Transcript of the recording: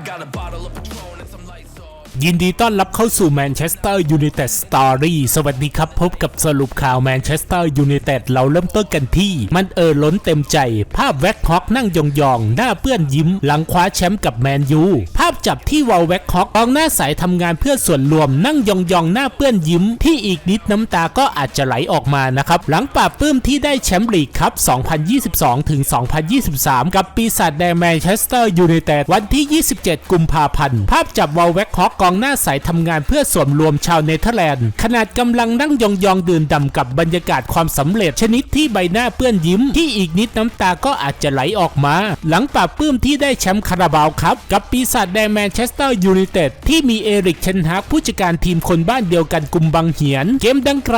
I got a bottle of Patron and some ยินดีต้อนรับเข้าสู่แมนเชสเตอร์ยูไนเต็ดสตอรี่สวัสดีครับ พบกับสรุปข่าวแมนเชสเตอร์ยูไนเต็ดเราเริ่มต้นกันที่ มันเออล้นเต็มใจ ภาพแว็กฮอกนั่งยองๆ หน้าเปื้อนยิ้ม หลังคว้าแชมป์กับแมนยูภาพจับที่วอลแว็กฮอกกองหน้าสายทำงานเพื่อส่วนรวมนั่งยองๆ หน้าเปื้อนยิ้ม ที่อีกนิดน้ำตาก็อาจจะไหลออกมานะครับหลังปราบปื้มที่ได้แชมป์ลีกครับ 2022 ถึง 2023 กับปีศาจแดงแมนเชสเตอร์ยูไนเต็ดวันที่ 27 กุมภาพันธ์ภาพจับวอลแว็กฮอกกองหน้าสายทำงานเพื่อส่วนรวมชาวเนเธอร์แลนด์ ขนาดกำลังนั่งยองๆดื่นด่ำกับบรรยากาศความสำเร็จชนิดที่ใบหน้าเปื้อนยิ้ม ที่อีกนิดน้ำตาก็อาจจะไหลออกมา หลังปราบปื้มที่ได้แชมป์คาราบาวครับ กับปีศาจแดงแมนเชสเตอร์ยูไนเต็ดที่มีเอริกเชนฮากผู้จัดการทีมคนบ้านเดียวกันกุมบังเหียน เกมดังกล่าว